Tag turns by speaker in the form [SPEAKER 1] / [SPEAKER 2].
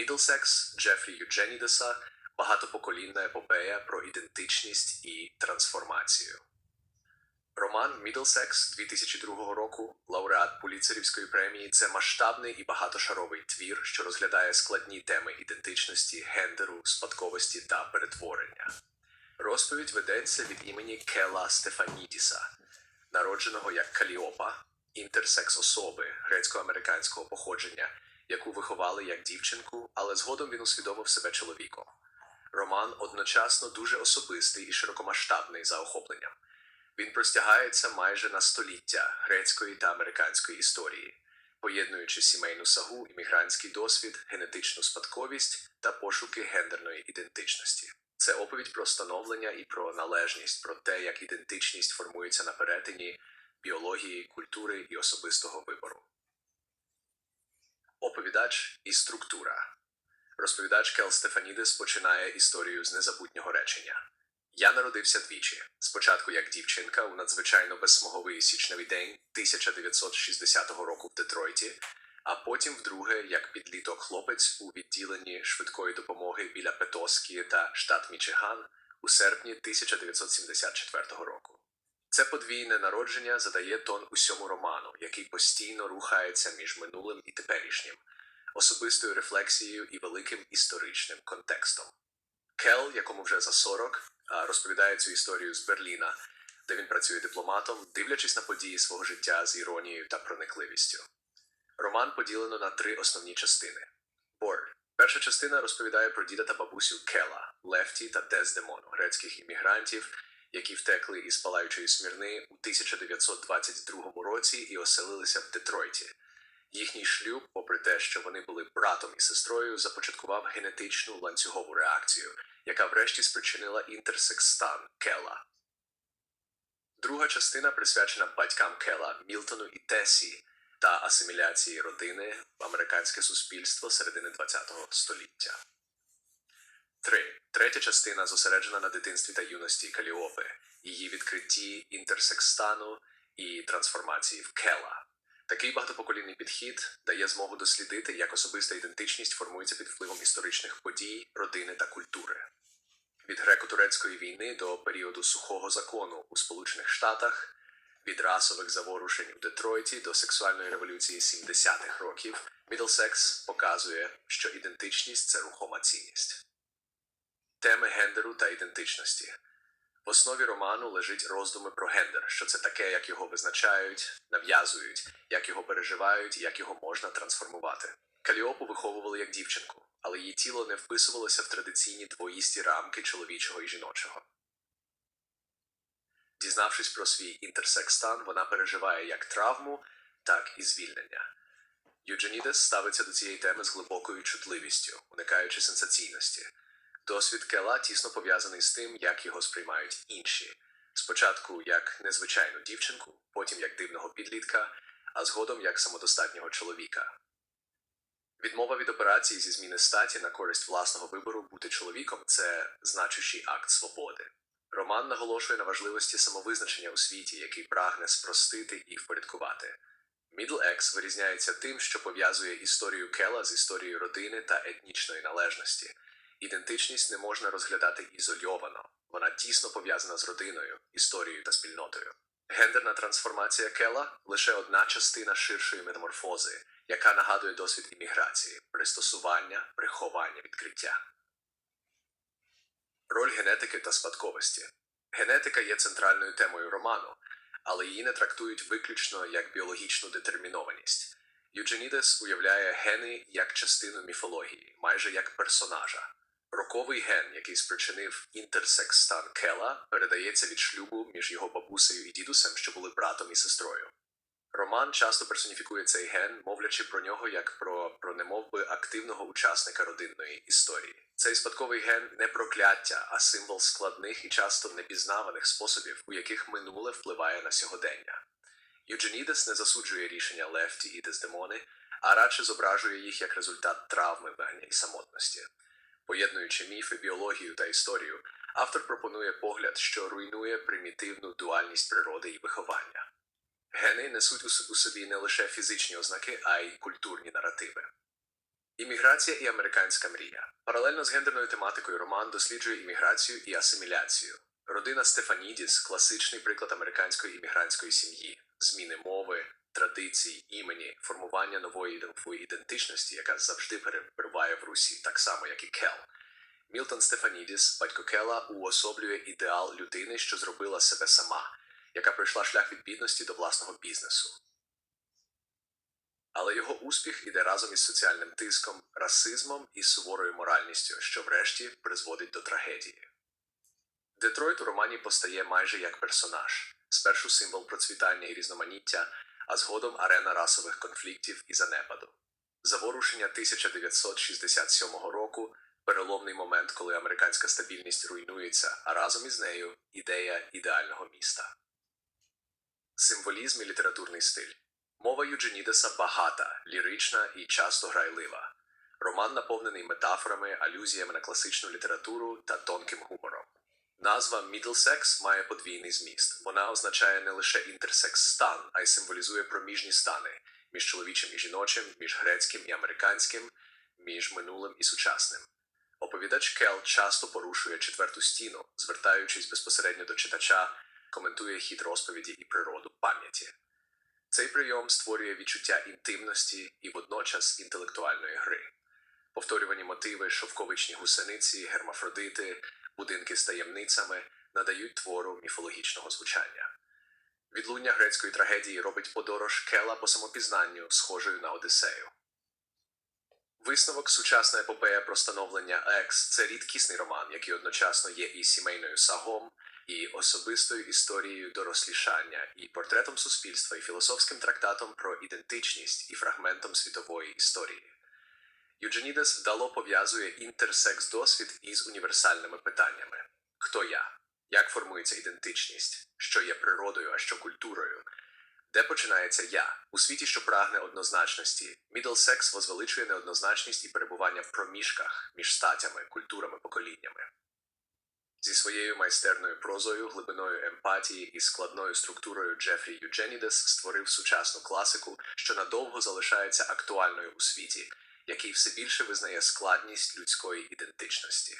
[SPEAKER 1] Мідлсекс Джефрі Юдженідеса багатопоколінна епопея про ідентичність і трансформацію. Роман Мідлсекс 2002 року, лауреат Пуліцерівської премії, це масштабний і багатошаровий твір, що розглядає складні теми ідентичності, гендеру, спадковості та перетворення. Розповідь ведеться від імені Кела Стефанідіса, народженого як Каліопа, інтерсекс особи грецько-американського походження, яку виховали як дівчинку, але згодом він усвідомив себе чоловіком. Роман одночасно дуже особистий і широкомасштабний за охопленням. Він простягається майже на століття грецької та американської історії, поєднуючи сімейну сагу, іммігрантський досвід, генетичну спадковість та пошуки гендерної ідентичності. Це оповідь про становлення і про належність, про те, як ідентичність формується на перетині біології, культури і особистого вибору. Оповідач і структура. Розповідач Кел Стефанідес починає історію з незабутнього речення. Я народився двічі. Спочатку як дівчинка у надзвичайно безсмоговий січневий день 1960 року в Детройті, а потім вдруге як підліток хлопець у відділенні швидкої допомоги біля Петоскі та штат Мічиган у серпні 1974 року. Це подвійне народження задає тон усьому роману, який постійно рухається між минулим і теперішнім, особистою рефлексією і великим історичним контекстом. Кел, якому вже за 40, розповідає цю історію з Берліна, де він працює дипломатом, дивлячись на події свого життя з іронією та проникливістю. Роман поділено на три основні частини. Борд. Перша частина розповідає про діда та бабусю Кела, Лефті та Дездемону, грецьких іммігрантів, які втекли із палаючої смірни у 1922 році і оселилися в Детройті. Їхній шлюб, попри те, що вони були братом і сестрою, започаткував генетичну ланцюгову реакцію, яка врешті спричинила інтерсекс стан Кела. Друга частина присвячена батькам Кела Мілтону і Тесі та асиміляції родини в американське суспільство середини ХХ століття. 3. Третя частина зосереджена на дитинстві та юності Каліопи, її відкритті інтерсекстану і трансформації в Кела. Такий багатопоколінний підхід дає змогу дослідити, як особиста ідентичність формується під впливом історичних подій, родини та культури. Від греко-турецької війни до періоду сухого закону у Сполучених Штатах, від расових заворушень у Детройті до сексуальної революції 70-х років, Мідлсекс показує, що ідентичність це рухома цінність. Теми гендеру та ідентичності. В основі роману лежить роздуми про гендер, що це таке, як його визначають, нав'язують, як його переживають як його можна трансформувати. Каліопу виховували як дівчинку, але її тіло не вписувалося в традиційні двоїсті рамки чоловічого і жіночого. Дізнавшись про свій інтерсекс-стан, вона переживає як травму, так і звільнення. Юдженідес ставиться до цієї теми з глибокою чутливістю, уникаючи сенсаційності. Досвід Кела тісно пов'язаний з тим, як його сприймають інші. Спочатку як незвичайну дівчинку, потім як дивного підлітка, а згодом як самодостатнього чоловіка. Відмова від операції зі зміни статі на користь власного вибору бути чоловіком це значущий акт свободи. Роман наголошує на важливості самовизначення у світі, який прагне спростити і впорядкувати. Мідл Екс вирізняється тим, що пов'язує історію Кела з історією родини та етнічної належності. Ідентичність не можна розглядати ізольовано, вона тісно пов'язана з родиною, історією та спільнотою. Гендерна трансформація Кела лише одна частина ширшої метаморфози, яка нагадує досвід імміграції, пристосування, приховання, відкриття. Роль генетики та спадковості. Генетика є центральною темою роману, але її не трактують виключно як біологічну детермінованість. Юдженідес уявляє гени як частину міфології, майже як персонажа. Роковий ген, який спричинив інтерсекс стан Кела, передається від шлюбу між його бабусею і дідусем, що були братом і сестрою. Роман часто персоніфікує цей ген, мовлячи про нього як про, про немовби активного учасника родинної історії. Цей спадковий ген не прокляття, а символ складних і часто непізнаваних способів, у яких минуле впливає на сьогодення. Юдженідес не засуджує рішення Лефті і Дездемони, а радше зображує їх як результат травми вигнання і самотності. Поєднуючи міфи, біологію та історію, автор пропонує погляд, що руйнує примітивну дуальність природи і виховання. Гени несуть у собі не лише фізичні ознаки, а й культурні наративи. Імміграція і американська мрія. Паралельно з гендерною тематикою роман досліджує імміграцію і асиміляцію. Родина Стефанідіс класичний приклад американської іммігрантської сім'ї, зміни мови, традицій, імені, формування нової ідентичності, яка завжди перебуває в Русі, так само як і Кел. Мілтон Стефанідіс, батько Кела, уособлює ідеал людини, що зробила себе сама, яка пройшла шлях від бідності до власного бізнесу. Але його успіх іде разом із соціальним тиском, расизмом і суворою моральністю, що врешті призводить до трагедії. Детройт у романі постає майже як персонаж, спершу символ процвітання і різноманіття, а згодом арена расових конфліктів і занепаду. Заворушення 1967 року переломний момент, коли американська стабільність руйнується, а разом із нею ідея ідеального міста. Символізм і літературний стиль. Мова Юдженідеса багата, лірична і часто грайлива. Роман наповнений метафорами, алюзіями на класичну літературу та тонким гумором. Назва Middlesex має подвійний зміст. Вона означає не лише інтерсекс-стан, а й символізує проміжні стани між чоловічим і жіночим, між грецьким і американським, між минулим і сучасним. Оповідач Кел часто порушує четверту стіну, звертаючись безпосередньо до читача, коментує хід розповіді і природу пам'яті. Цей прийом створює відчуття інтимності і водночас інтелектуальної гри. Повторювані мотиви, шовковичні гусениці, гермафродити, будинки з таємницями надають твору міфологічного звучання. Відлуння грецької трагедії робить подорож Кела по самопізнанню, схожою на Одіссею. Висновок сучасна епопея про становлення Екс це рідкісний роман, який одночасно є і сімейною сагом, і особистою історією дорослішання, і портретом суспільства, і філософським трактатом про ідентичність і фрагментом світової історії. Юдженідес вдало пов'язує інтерсекс досвід із універсальними питаннями: хто я? Як формується ідентичність? Що є природою, а що культурою? Де починається я? У світі, що прагне однозначності, Мідлсекс возвеличує неоднозначність і перебування в проміжках між статями, культурами, поколіннями. Зі своєю майстерною прозою, глибиною емпатії і складною структурою Джефрі Юдженідес створив сучасну класику, що надовго залишається актуальною у світі, який все більше визнає складність людської ідентичності.